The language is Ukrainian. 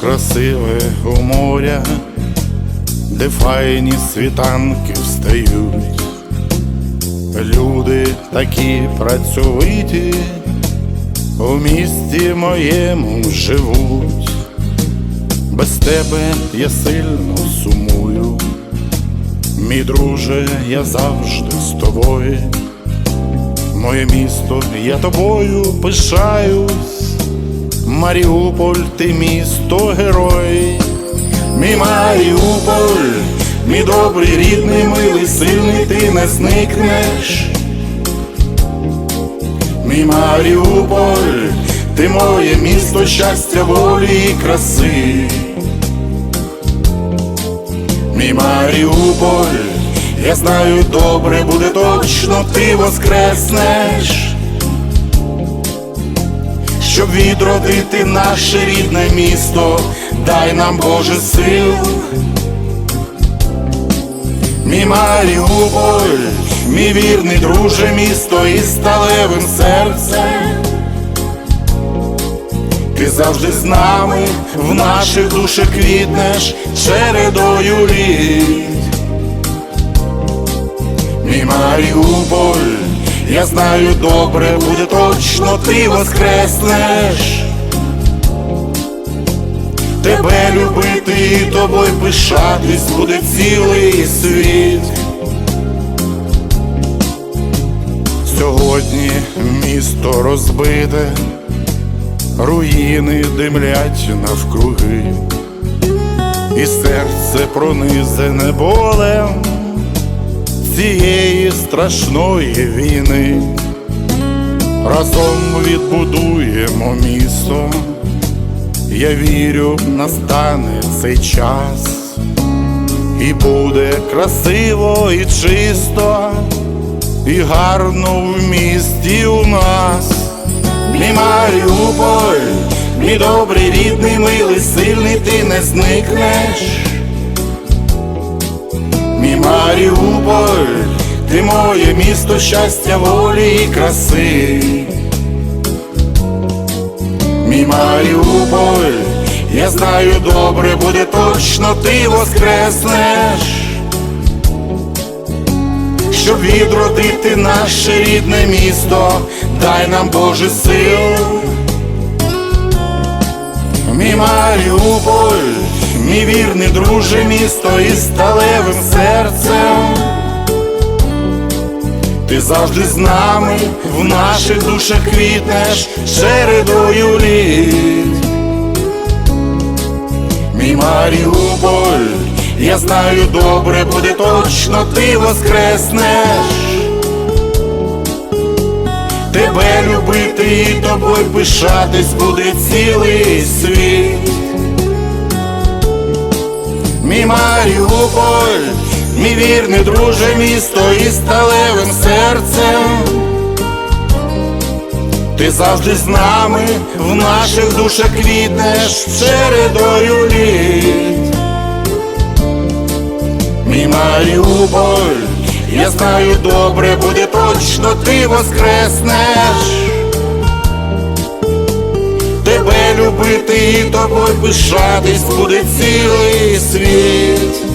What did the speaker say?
красиве у моря, де файні світанки встають. Люди такі працьовиті, у місті моєму живуть. Без тебе я сильно сумую, мій друже, я завжди з тобою. Моє місто, я тобою пишаюсь. Маріуполь, ти місто герой. Мій Маріуполь, мій добрий, рідний, милий, сильний, ти не зникнеш. Мій Маріуполь, ти моє місто щастя, волі і краси. Мій Маріуполь, я знаю добре, буде точно, ти воскреснеш, щоб відродити наше рідне місто, дай нам Боже сил. Мій Маріуполь, мій вірний друже, місто із сталевим серцем. Ти завжди з нами, в наших душах квітнеш чередою літ. Мій Маріуполь, я знаю добре, буде точно ти воскреснеш. Тебе любити і тобою пишатись буде цілий світ. Сьогодні місто розбите, руїни димлять навкруги, і серце пронизене болем страшної війни. Разом відбудуємо місто, я вірю, настане цей час, і буде красиво і чисто, і гарно в місті у нас. Мій Маріуполь, мій добрий, рідний, милий, сильний, ти не зникнеш. Маріуполь, ти моє місто щастя, волі і краси. Мій Маріуполь, я знаю добре, буде точно ти воскреснеш, щоб відродити наше рідне місто, дай нам Боже сил. Мій Маріуполь, мій вірний друже, місто із сталевим серцем. Ти завжди з нами, в наших душах квітнеш чередою літ. Мій Маріуполь, я знаю добре, буде точно ти воскреснеш. Тебе любити і тобою пишатись буде цілий світ. Мій Маріуполь, мій вірний друже, місто із сталевим серцем. Ти завжди з нами, в наших душах квітнеш чередою літ. Мій Маріуполь, я знаю добре, буде точно ти воскреснеш. Тебе любити і тобою пишатись буде цілий світ.